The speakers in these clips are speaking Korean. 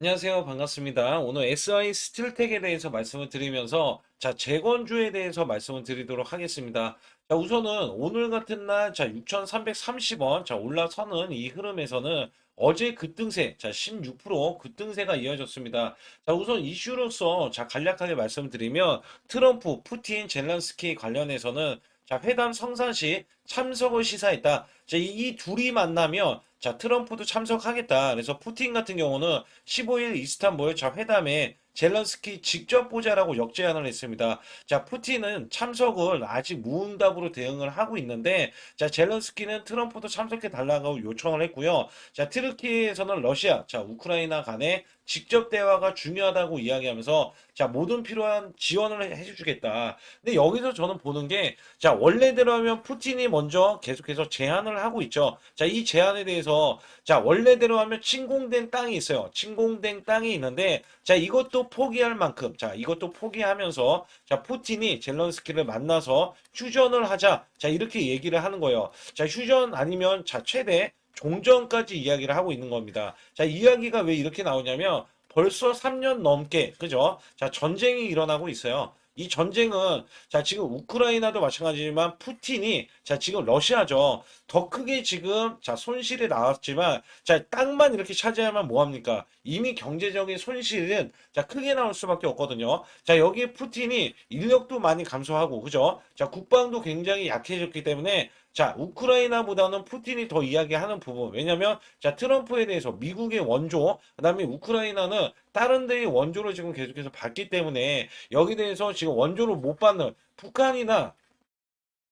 안녕하세요. 반갑습니다. 오늘 SI 스틸텍에 대해서 말씀을 드리면서 자, 재건주에 대해서 말씀을 드리도록 하겠습니다. 자, 우선은 오늘 같은 날 자, 6,330원 자, 올라서는 이 흐름에서는 어제 급등세 자, 16% 급등세가 이어졌습니다. 자, 우선 이슈로서 자, 간략하게 말씀드리면 트럼프, 푸틴, 젤란스키 관련해서는 자, 회담 성사 시 참석을 시사했다. 자, 이, 이 둘이 만나면 자, 트럼프도 참석하겠다. 그래서 푸틴 같은 경우는 15일 이스탄불 자 회담에 젤런스키 직접 보자라고 역제안을 했습니다. 자, 푸틴은 참석을 아직 무응답으로 대응을 하고 있는데, 자, 젤런스키는 트럼프도 참석해 달라고 요청을 했고요. 자, 트르키에서는 러시아, 자, 우크라이나 간에 직접 대화가 중요하다고 이야기하면서, 자, 모든 필요한 지원을 해주겠다. 근데 여기서 저는 보는 게, 자, 원래대로 하면 푸틴이 먼저 계속해서 제안을 하고 있죠. 자, 이 제안에 대해서, 자, 원래대로 하면 침공된 땅이 있어요. 침공된 땅이 있는데, 자, 이것도 포기할 만큼, 자, 이것도 포기하면서, 자, 푸틴이 젤런스키를 만나서 휴전을 하자. 자, 이렇게 얘기를 하는 거예요. 자, 휴전 아니면, 자, 최대 종전까지 이야기를 하고 있는 겁니다. 자, 이야기가 왜 이렇게 나오냐면, 벌써 3년 넘게, 그죠? 자, 전쟁이 일어나고 있어요. 이 전쟁은, 자, 지금 우크라이나도 마찬가지지만, 푸틴이, 자, 지금 러시아죠. 더 크게 지금, 자, 손실이 나왔지만, 자, 땅만 이렇게 차지하면 뭐합니까? 이미 경제적인 손실은, 자, 크게 나올 수밖에 없거든요. 자, 여기에 푸틴이 인력도 많이 감소하고, 그죠? 자, 국방도 굉장히 약해졌기 때문에, 자, 우크라이나보다는 푸틴이 더 이야기하는 부분. 왜냐면, 자, 트럼프에 대해서 미국의 원조, 그 다음에 우크라이나는 다른 데의 원조를 지금 계속해서 받기 때문에, 여기 대해서 지금 원조를 못 받는 북한이나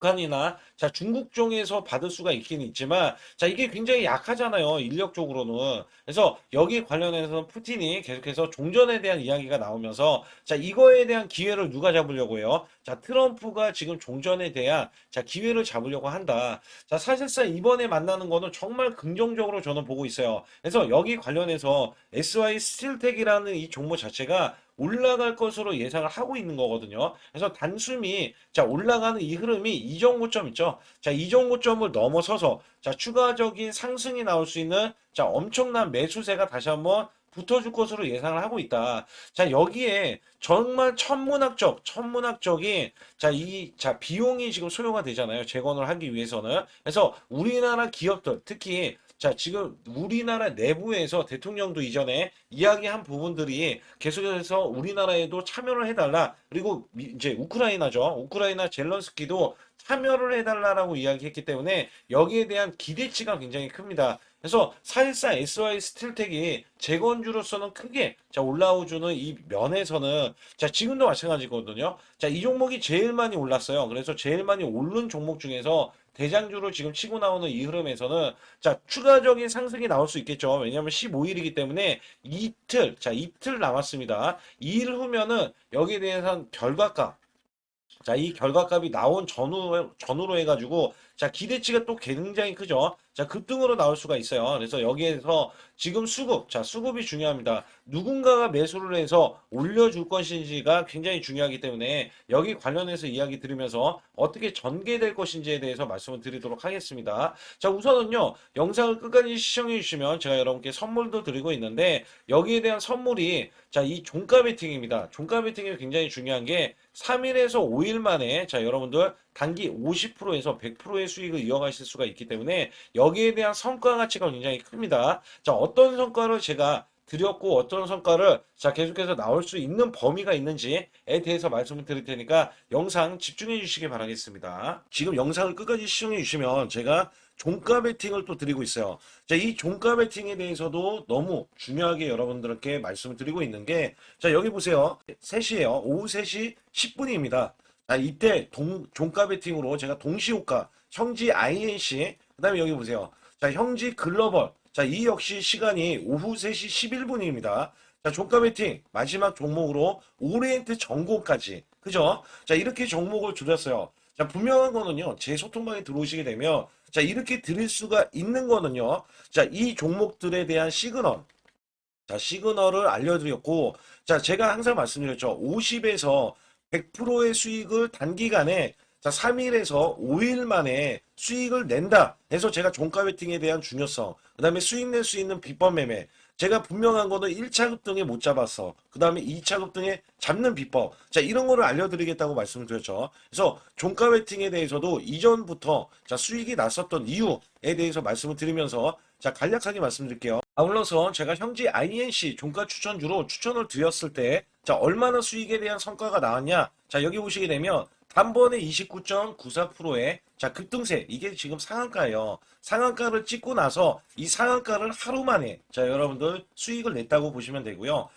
북한이나 자 중국 쪽에서 받을 수가 있긴 있지만 자 이게 굉장히 약하잖아요 인력적으로는. 그래서 여기 관련해서는 푸틴이 계속해서 종전에 대한 이야기가 나오면서 자 이거에 대한 기회를 누가 잡으려고 해요 자 트럼프가 지금 종전에 대한 자 기회를 잡으려고 한다 자 사실상 이번에 만나는 거는 정말 긍정적으로 저는 보고 있어요 그래서 여기 관련해서 SY 스틸텍이라는 이 종목 자체가 올라갈 것으로 예상을 하고 있는 거거든요. 그래서 단숨이 자 올라가는 이 흐름이 이 정도점 있죠. 자, 이 정도점을 넘어서서 자 추가적인 상승이 나올 수 있는 자 엄청난 매수세가 다시 한번 붙어줄 것으로 예상을 하고 있다. 자, 여기에 정말 천문학적, 천문학적인, 자, 이, 자, 비용이 지금 소요가 되잖아요. 재건을 하기 위해서는. 그래서 우리나라 기업들, 특히 자, 지금 우리나라 내부에서 대통령도 이전에 이야기한 부분들이 계속해서 우리나라에도 참여를 해달라. 그리고 미- 이제 우크라이나죠. 우크라이나 젤런스키도 참여를 해달라라고 이야기했기 때문에 여기에 대한 기대치가 굉장히 큽니다. 그래서 사실상 SY 스틸텍이 재건주로서는 크게 자 올라오주는 이 면에서는 자 지금도 마찬가지거든요. 자 이 종목이 제일 많이 올랐어요. 그래서 제일 많이 오른 종목 중에서 대장주로 지금 치고 나오는 이 흐름에서는 자 추가적인 상승이 나올 수 있겠죠. 왜냐하면 15일이기 때문에 이틀 자 이틀 남았습니다. 2일 후면은 여기에 대해서는 결과값 자, 이 결과값이 나온 전후, 전후로 해가지고, 자, 기대치가 또 굉장히 크죠. 자, 급등으로 나올 수가 있어요. 그래서 여기에서 지금 수급, 자, 수급이 중요합니다. 누군가가 매수를 해서 올려줄 것인지가 굉장히 중요하기 때문에 여기 관련해서 이야기 드리면서 어떻게 전개될 것인지에 대해서 말씀을 드리도록 하겠습니다. 자, 우선은요, 영상을 끝까지 시청해 주시면 제가 여러분께 선물도 드리고 있는데 여기에 대한 선물이 자, 이 종가 베팅입니다. 종가 베팅이 굉장히 중요한 게 3일에서 5일 만에 자, 여러분들 단기 50%에서 100%의 수익을 이어가실 수가 있기 때문에 여기에 대한 성과 가치가 굉장히 큽니다. 자, 어떤 성과를 제가 드렸고 어떤 성과를 자 계속해서 나올 수 있는 범위가 있는지에 대해서 말씀을 드릴 테니까 영상 집중해 주시기 바라겠습니다. 지금 영상을 끝까지 시청해 주시면 제가 종가 베팅을 또 드리고 있어요. 자, 이 종가 베팅에 대해서도 너무 중요하게 여러분들께 말씀을 드리고 있는 게, 자, 여기 보세요. 3시에요. 오후 3시 10분입니다. 자, 이때 동, 종가 베팅으로 제가 동시호가, 형지 INC, 그 다음에 여기 보세요. 자, 형지 글로벌. 자, 이 역시 시간이 오후 3시 11분입니다. 자, 종가 베팅 마지막 종목으로 오리엔트 전고까지. 그죠? 자, 이렇게 종목을 줄였어요. 자, 분명한 거는요. 제 소통방에 들어오시게 되면 자, 이렇게 드릴 수가 있는 거는요. 자, 이 종목들에 대한 시그널. 자, 시그널을 알려드렸고, 자, 제가 항상 말씀드렸죠. 50에서 100%의 수익을 단기간에 자, 3일에서 5일 만에 수익을 낸다. 해서 제가 종가 베팅에 대한 중요성, 그 다음에 수익 낼 수 있는 비법 매매, 제가 분명한 거는 1차 급 등에 못 잡았어. 그 다음에 2차 급 등에 잡는 비법. 자, 이런 거를 알려드리겠다고 말씀을 드렸죠. 그래서 종가 베팅에 대해서도 이전부터 자, 수익이 났었던 이유에 대해서 말씀을 드리면서 자, 간략하게 말씀드릴게요. 아울러서 제가 현재 INC 종가 추천주로 추천을 드렸을 때 자, 얼마나 수익에 대한 성과가 나왔냐? 자, 여기 보시게 되면 단번에 29.94%의 자, 급등세. 이게 지금 상한가예요. 상한가를 찍고 나서 이 상한가를 하루 만에 자, 여러분들 수익을 냈다고 보시면 되고요.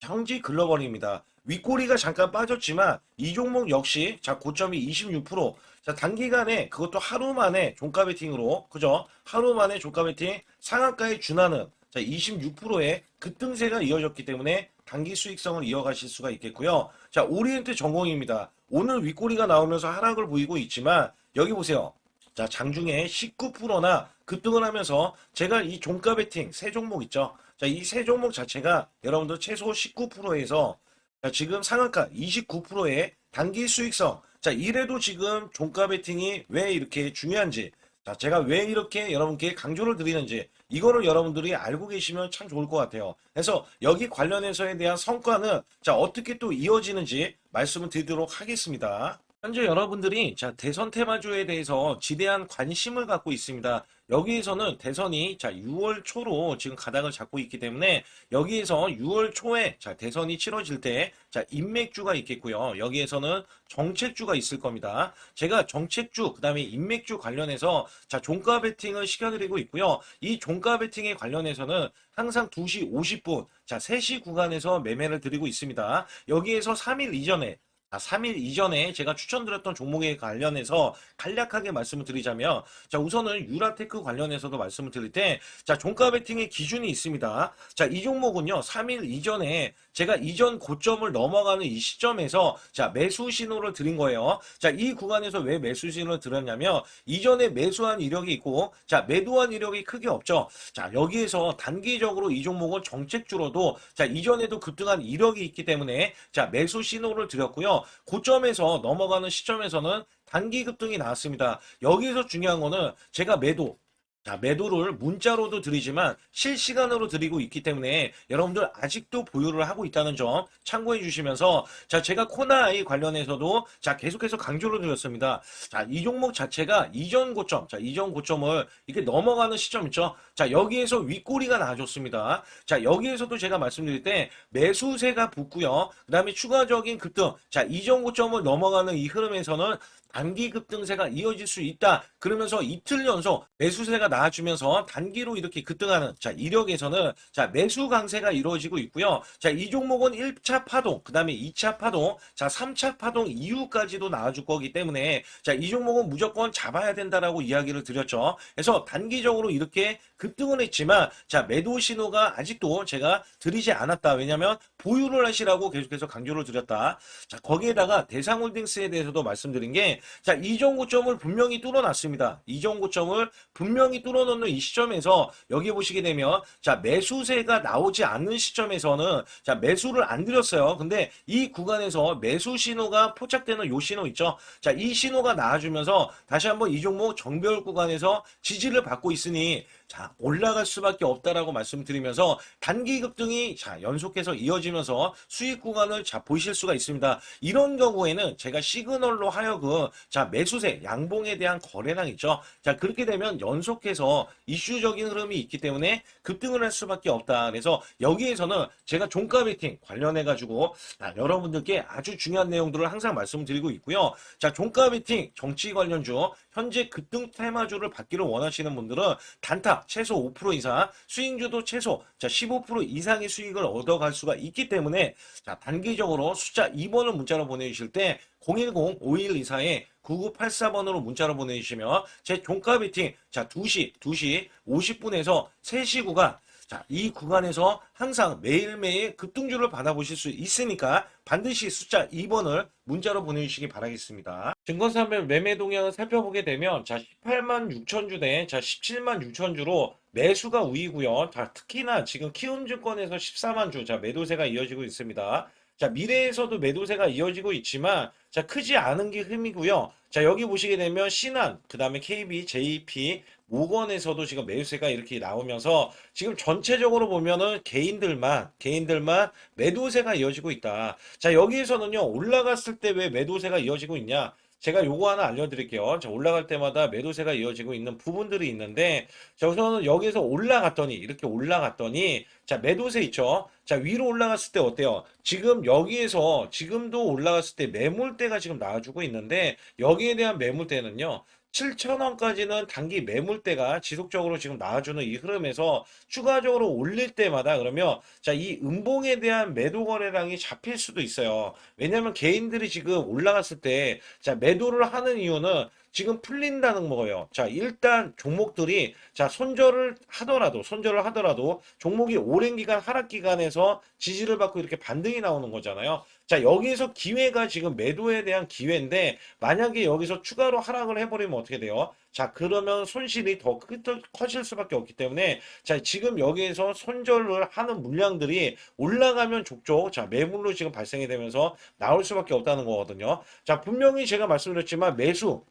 현지 글로벌입니다. 윗꼬리가 잠깐 빠졌지만 이 종목 역시 자 고점이 26%. 자 단기간에 그것도 하루 만에 종가 베팅으로 그죠? 하루 만에 종가 베팅 상한가에 준하는 자 26%의 급등세가 이어졌기 때문에 단기 수익성을 이어가실 수가 있겠고요. 자 오리엔트 전공입니다. 오늘 윗꼬리가 나오면서 하락을 보이고 있지만 여기 보세요. 자, 장중에 19%나 급등을 하면서 제가 이 종가 베팅 세 종목 있죠. 자, 이 세 종목 자체가 여러분들 최소 19%에서 자, 지금 상한가 29%의 단기 수익성. 자, 이래도 지금 종가 베팅이 왜 이렇게 중요한지. 자, 제가 왜 이렇게 여러분께 강조를 드리는지 이거를 여러분들이 알고 계시면 참 좋을 것 같아요. 그래서 여기 관련해서에 대한 성과는 자, 어떻게 또 이어지는지 말씀을 드리도록 하겠습니다. 현재 여러분들이 자 대선 테마주에 대해서 지대한 관심을 갖고 있습니다. 여기에서는 대선이 자 6월 초로 지금 가닥을 잡고 있기 때문에 여기에서 6월 초에 자 대선이 치러질 때 자 인맥주가 있겠고요. 여기에서는 정책주가 있을 겁니다. 제가 정책주 그다음에 인맥주 관련해서 자 종가 베팅을 시켜드리고 있고요. 이 종가 베팅에 관련해서는 항상 2시 50분 자 3시 구간에서 매매를 드리고 있습니다. 여기에서 3일 이전에 자, 3일 이전에 제가 추천드렸던 종목에 관련해서 간략하게 말씀을 드리자면, 자, 우선은 유라테크 관련해서도 말씀을 드릴 때, 자, 종가 베팅의 기준이 있습니다. 자, 이 종목은요, 3일 이전에 제가 이전 고점을 넘어가는 이 시점에서, 자, 매수 신호를 드린 거예요. 자, 이 구간에서 왜 매수 신호를 드렸냐면, 이전에 매수한 이력이 있고, 자, 매도한 이력이 크게 없죠. 자, 여기에서 단기적으로 이 종목은 정책주로도, 자, 이전에도 급등한 이력이 있기 때문에, 자, 매수 신호를 드렸고요. 고점에서 넘어가는 시점에서는 단기 급등이 나왔습니다. 여기서 중요한 거는 제가 매도 자, 매도를 문자로도 드리지만 실시간으로 드리고 있기 때문에 여러분들 아직도 보유를 하고 있다는 점 참고해 주시면서 자, 제가 코나이 관련해서도 자, 계속해서 강조를 드렸습니다. 자, 이 종목 자체가 이전 고점, 자, 이전 고점을 이렇게 넘어가는 시점 있죠? 자, 여기에서 윗꼬리가 나와줬습니다. 자, 여기에서도 제가 말씀드릴 때 매수세가 붙고요. 그 다음에 추가적인 급등, 자, 이전 고점을 넘어가는 이 흐름에서는 단기 급등세가 이어질 수 있다. 그러면서 이틀 연속 매수세가 나와주면서 단기로 이렇게 급등하는 자 이력에서는 자 매수 강세가 이루어지고 있고요. 자 이 종목은 1차 파동, 그 다음에 2차 파동, 자 3차 파동 이후까지도 나와줄 거기 때문에 자이 종목은 무조건 잡아야 된다라고 이야기를 드렸죠. 그래서 단기적으로 이렇게 급등은 했지만 자 매도 신호가 아직도 제가 드리지 않았다. 왜냐면 보유를 하시라고 계속해서 강조를 드렸다. 자 거기에다가 대상홀딩스에 대해서도 말씀드린 게 자, 이전 고점을 분명히 뚫어놨습니다. 이전 고점을 분명히 뚫어놓는 이 시점에서 여기 보시게 되면 자, 매수세가 나오지 않는 시점에서는 자, 매수를 안 드렸어요. 근데 이 구간에서 매수 신호가 포착되는 요 신호 있죠. 자, 이 신호가 나와주면서 다시 한번 이 종목 정별 구간에서 지지를 받고 있으니 자, 올라갈 수밖에 없다라고 말씀드리면서 단기 급등이 자, 연속해서 이어지면서 수익 구간을 자, 보실 수가 있습니다. 이런 경우에는 제가 시그널로 하여금 자, 매수세, 양봉에 대한 거래량 있죠. 자, 그렇게 되면 연속해서 이슈적인 흐름이 있기 때문에 급등을 할 수밖에 없다. 그래서 여기에서는 제가 종가 베팅 관련해 가지고 여러분들께 아주 중요한 내용들을 항상 말씀드리고 있고요. 자, 종가 베팅 정치 관련주 현재 급등 테마주를 받기를 원하시는 분들은 단타 최소 5% 이상, 수익주도 최소 자, 15% 이상의 수익을 얻어갈 수가 있기 때문에 자, 단기적으로 숫자 2번을 문자로 보내주실 때 010-5124에 9984번으로 문자로 보내주시면 제 종가 베팅 자 2시 2시 50분에서 3시 구간 자, 이 구간에서 항상 매일매일 급등주를 받아보실 수 있으니까 반드시 숫자 2번을 문자로 보내주시기 바라겠습니다. 증권사별 매매 동향을 살펴보게 되면 자 18만 6천 주 대 자 17만 6천 주로 매수가 우위고요. 자 특히나 지금 키움증권에서 14만 주 자 매도세가 이어지고 있습니다. 자 미래에서도 매도세가 이어지고 있지만 자 크지 않은 게 흠이고요. 자 여기 보시게 되면 신한 그 다음에 KB, JP 모건에서도 지금 매수세가 이렇게 나오면서 지금 전체적으로 보면은 개인들만 개인들만 매도세가 이어지고 있다. 자, 여기에서는요. 올라갔을 때 왜 매도세가 이어지고 있냐? 제가 요거 하나 알려드릴게요. 자, 올라갈 때마다 매도세가 이어지고 있는 부분들이 있는데, 자, 우선은 여기서 올라갔더니, 이렇게 올라갔더니, 자, 매도세 있죠? 자, 위로 올라갔을 때 어때요? 지금 여기에서, 지금도 올라갔을 때 매물대가 지금 나와주고 있는데, 여기에 대한 매물대는요, 7,000원까지는 단기 매물대가 지속적으로 지금 나와주는 이 흐름에서 추가적으로 올릴 때마다 그러면 자, 이 음봉에 대한 매도 거래량이 잡힐 수도 있어요. 왜냐하면 개인들이 지금 올라갔을 때 자, 매도를 하는 이유는 지금 풀린다는 거예요. 자, 일단 종목들이 자, 손절을 하더라도 손절을 하더라도 종목이 오랜 기간 하락 기간에서 지지를 받고 이렇게 반등이 나오는 거잖아요. 자, 여기에서 기회가 지금 매도에 대한 기회인데 만약에 여기서 추가로 하락을 해버리면 어떻게 돼요? 자, 그러면 손실이 더 크- 커질 수밖에 없기 때문에 자, 지금 여기에서 손절을 하는 물량들이 올라가면 족족 자, 매물로 지금 발생이 되면서 나올 수밖에 없다는 거거든요. 자, 분명히 제가 말씀드렸지만 매수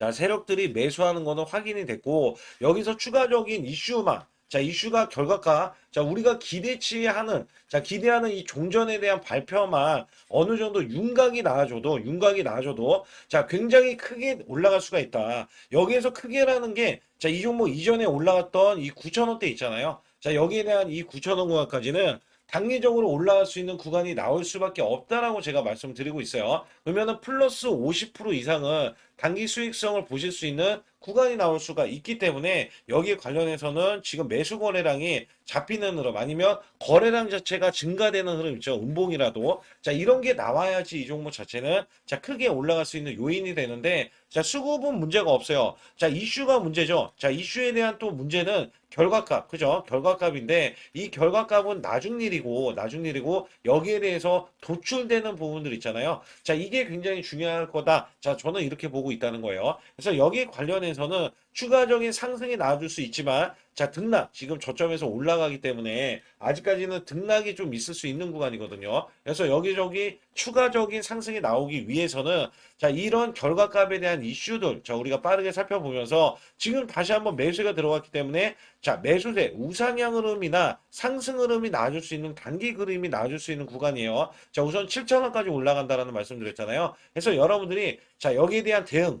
자, 세력들이 매수하는 거는 확인이 됐고, 여기서 추가적인 이슈만, 자, 이슈가 결과가, 자, 우리가 기대치 하는, 자, 기대하는 이 종전에 대한 발표만 어느 정도 윤곽이 나와줘도, 윤곽이 나와줘도, 자, 굉장히 크게 올라갈 수가 있다. 여기에서 크게라는 게, 자, 이 종목 이전에 올라갔던 이 9,000원대 있잖아요. 자, 여기에 대한 이 9,000원 구간까지는 단기적으로 올라갈 수 있는 구간이 나올 수밖에 없다라고 제가 말씀드리고 있어요. 그러면은 플러스 50% 이상은 단기 수익성을 보실 수 있는 구간이 나올 수가 있기 때문에 여기에 관련해서는 지금 매수 거래량이 잡히는 흐름 아니면 거래량 자체가 증가되는 흐름 있죠. 음봉이라도. 자, 이런 게 나와야지 이 종목 자체는 자, 크게 올라갈 수 있는 요인이 되는데 자, 수급은 문제가 없어요. 자, 이슈가 문제죠. 자, 이슈에 대한 또 문제는 결과값, 그죠? 결과값인데 이 결과값은 나중 일이고 나중 일이고 여기에 대해서 도출되는 부분들 있잖아요. 자, 이게 굉장히 중요할 거다. 자, 저는 이렇게 보고 있다는 거예요. 그래서 여기에 관련해서는 추가적인 상승이 나와줄 수 있지만 자, 등락 지금 저점에서 올라가기 때문에 아직까지는 등락이 좀 있을 수 있는 구간이거든요. 그래서 여기저기 추가적인 상승이 나오기 위해서는 자, 이런 결과값에 대한 이슈들 자, 우리가 빠르게 살펴보면서 지금 다시 한번 매수가 들어갔기 때문에 자, 매수세 우상향 흐름이나 상승 흐름이 나와줄 수 있는 단기 그림이 나와줄 수 있는 구간이에요. 자, 우선 7,000원까지 올라간다라는 말씀드렸잖아요. 그래서 여러분들이 자, 여기에 대한 대응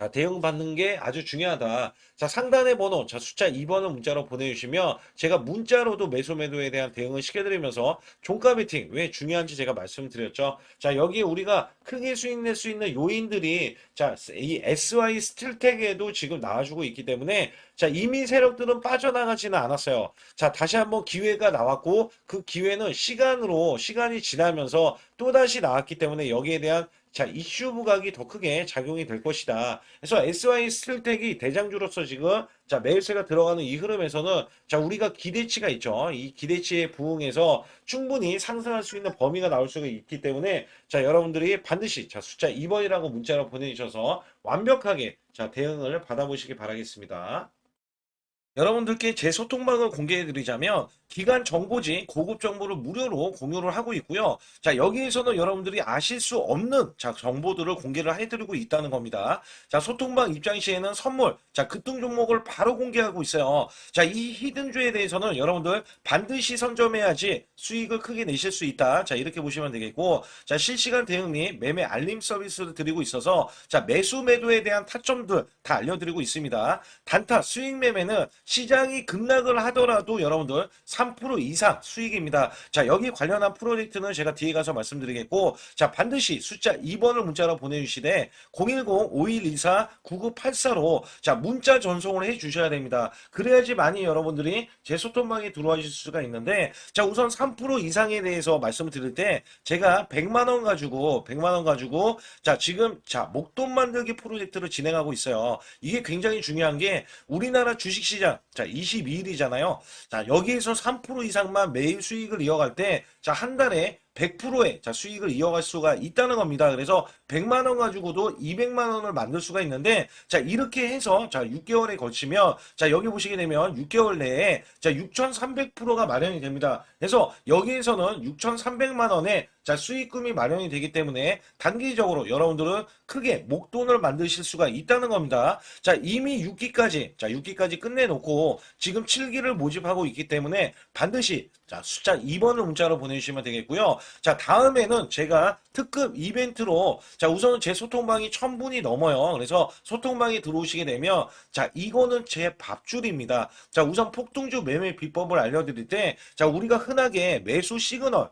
자, 대응받는 게 아주 중요하다. 자, 상단의 번호, 자, 숫자 2번을 문자로 보내주시면 제가 문자로도 매수 매도에 대한 대응을 시켜드리면서 종가 베팅 왜 중요한지 제가 말씀드렸죠. 자, 여기에 우리가 크게 수익 낼 수 있는 요인들이 자, 이 SY 스틸텍에도 지금 나와주고 있기 때문에 자, 이미 세력들은 빠져나가지는 않았어요. 자, 다시 한번 기회가 나왔고 그 기회는 시간으로 시간이 지나면서 또다시 나왔기 때문에 여기에 대한 자, 이슈 부각이 더 크게 작용이 될 것이다. 그래서 SY 스틸텍이 대장주로서 지금 자, 매수세가 들어가는 이 흐름에서는 자, 우리가 기대치가 있죠. 이 기대치에 부응해서 충분히 상승할 수 있는 범위가 나올 수가 있기 때문에 자, 여러분들이 반드시 자, 숫자 2번이라고 문자로 보내주셔서 완벽하게 자, 대응을 받아보시기 바라겠습니다. 여러분들께 제 소통방을 공개해 드리자면 기간 정보지 고급 정보를 무료로 공유를 하고 있고요. 자, 여기에서는 여러분들이 아실 수 없는 자, 정보들을 공개를 해 드리고 있다는 겁니다. 자, 소통방 입장 시에는 선물, 자, 급등 종목을 바로 공개하고 있어요. 자, 이 히든주에 대해서는 여러분들 반드시 선점해야지 수익을 크게 내실 수 있다. 자, 이렇게 보시면 되겠고, 자, 실시간 대응 및 매매 알림 서비스를 드리고 있어서 자, 매수 매도에 대한 타점들 다 알려드리고 있습니다. 단타 수익 매매는 시장이 급락을 하더라도 여러분들 3% 이상 수익입니다. 자, 여기 관련한 프로젝트는 제가 뒤에 가서 말씀드리겠고, 자, 반드시 숫자 2번을 문자로 보내주시되 010-5124-9984로 자, 문자 전송을 해 주셔야 됩니다. 그래야지 많이 여러분들이 제 소통방에 들어와 주실 수가 있는데, 자, 우선 3% 이상에 대해서 말씀을 드릴 때 제가 100만 원 가지고 100만 원 가지고 자, 지금 자, 목돈 만들기 프로젝트를 진행하고 있어요. 이게 굉장히 중요한 게 우리나라 주식 시장 자, 22일이잖아요. 자, 여기에서 3% 이상만 매일 수익을 이어갈 때 자, 한 달에 100%의 자, 수익을 이어갈 수가 있다는 겁니다. 그래서 100만 원 가지고도 200만 원을 만들 수가 있는데 자, 이렇게 해서 자, 6개월에 걸치면 자, 여기 보시게 되면 6개월 내에 자, 6,300%가 마련이 됩니다. 그래서 여기에서는 6,300만 원의 자, 수익금이 마련이 되기 때문에 단기적으로 여러분들은 크게 목돈을 만드실 수가 있다는 겁니다. 자, 이미 6기까지, 자, 6기까지 끝내놓고 지금 7기를 모집하고 있기 때문에 반드시 자, 숫자 2번을 문자로 보내주시면 되겠고요. 자, 다음에는 제가 특급 이벤트로 자, 우선은 제 소통방이 1000분이 넘어요. 그래서 소통방에 들어오시게 되면 자, 이거는 제 밥줄입니다. 자, 우선 폭등주 매매 비법을 알려드릴 때 자, 우리가 흔하게 매수 시그널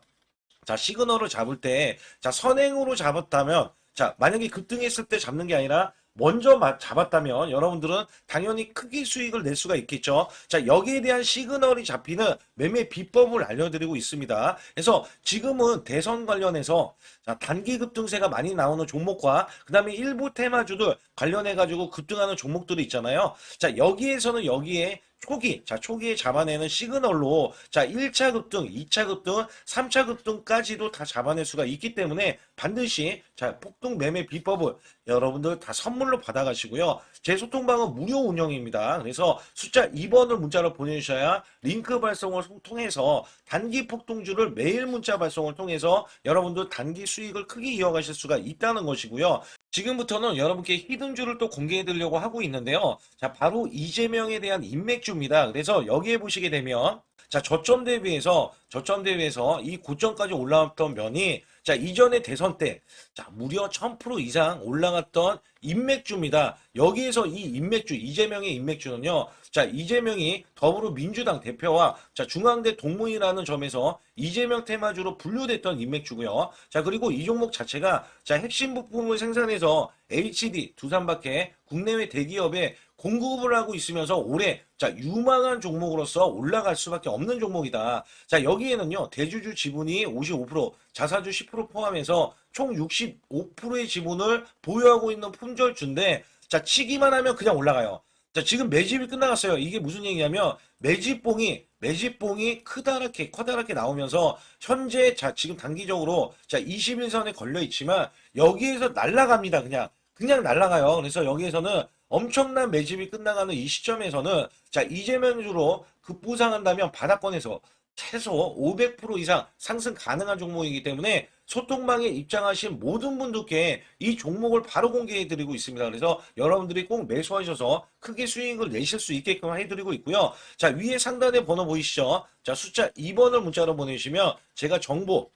자, 시그널을 잡을 때, 자, 선행으로 잡았다면, 자, 만약에 급등했을 때 잡는 게 아니라, 먼저 마- 잡았다면 여러분들은 당연히 크게 수익을 낼 수가 있겠죠. 자, 여기에 대한 시그널이 잡히는 매매 비법을 알려드리고 있습니다. 그래서 지금은 대선 관련해서 자, 단기 급등세가 많이 나오는 종목과 그 다음에 일부 테마주들 관련해가지고 급등하는 종목들이 있잖아요. 자, 여기에서는 여기에 초기, 자, 초기에 잡아내는 시그널로, 자, 1차 급등, 2차 급등, 3차 급등까지도 다 잡아낼 수가 있기 때문에 반드시, 자, 폭등 매매 비법을 여러분들 다 선물로 받아가시고요. 제 소통방은 무료 운영입니다. 그래서 숫자 2번을 문자로 보내주셔야 링크 발송을 통해서 단기 폭등주를 매일 문자 발송을 통해서 여러분들 단기 수익을 크게 이어가실 수가 있다는 것이고요. 지금부터는 여러분께 히든주를 또 공개해 드리려고 하고 있는데요. 자, 바로 이재명에 대한 인맥주입니다. 그래서 여기에 보시게 되면 자, 저점 대비해서 저점 대비해서 이 고점까지 올라왔던 면이 자, 이전의 대선 때 자, 무려 1000% 이상 올라갔던 인맥주입니다. 여기에서 이 인맥주, 이재명의 인맥주는요. 자, 이재명이 더불어민주당 대표와 자, 중앙대 동문이라는 점에서 이재명 테마주로 분류됐던 인맥주고요. 자, 그리고 이 종목 자체가 자, 핵심 부품을 생산해서 HD, 두산밖에 국내외 대기업에 공급을 하고 있으면서 올해 자, 유망한 종목으로서 올라갈 수밖에 없는 종목이다. 자, 여기에는요. 대주주 지분이 55%, 자사주 10% 포함해서 총 65%의 지분을 보유하고 있는 품절주인데 자, 치기만 하면 그냥 올라가요. 자, 지금 매집이 끝나갔어요. 이게 무슨 얘기냐면 매집봉이 매집봉이 크다랗게 커다랗게 나오면서 현재 자 지금 단기적으로 자 21선에 걸려 있지만 여기에서 날아갑니다. 그냥 그냥 날아가요. 그래서 여기에서는 엄청난 매집이 끝나가는 이 시점에서는 자 이재명 주로 급부상한다면 바닥권에서 최소 500% 이상 상승 가능한 종목이기 때문에 소통방에 입장하신 모든 분들께 이 종목을 바로 공개해 드리고 있습니다. 그래서 여러분들이 꼭 매수하셔서 크게 수익을 내실 수 있게끔 해 드리고 있고요. 자 위에 상단에 번호 보이시죠? 자 숫자 2번을 문자로 보내주시면 제가 정보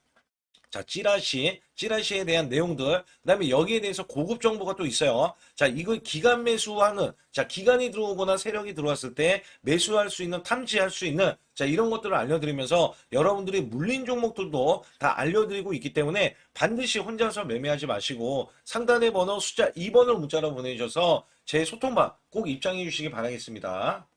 자, 찌라시, 찌라시에 대한 내용들, 그 다음에 여기에 대해서 고급 정보가 또 있어요. 자, 이걸 기간 매수하는, 자, 기간이 들어오거나 세력이 들어왔을 때 매수할 수 있는, 탐지할 수 있는, 자, 이런 것들을 알려드리면서 여러분들이 물린 종목들도 다 알려드리고 있기 때문에 반드시 혼자서 매매하지 마시고 상단의 번호 숫자 2번을 문자로 보내주셔서 제 소통방 꼭 입장해 주시기 바라겠습니다.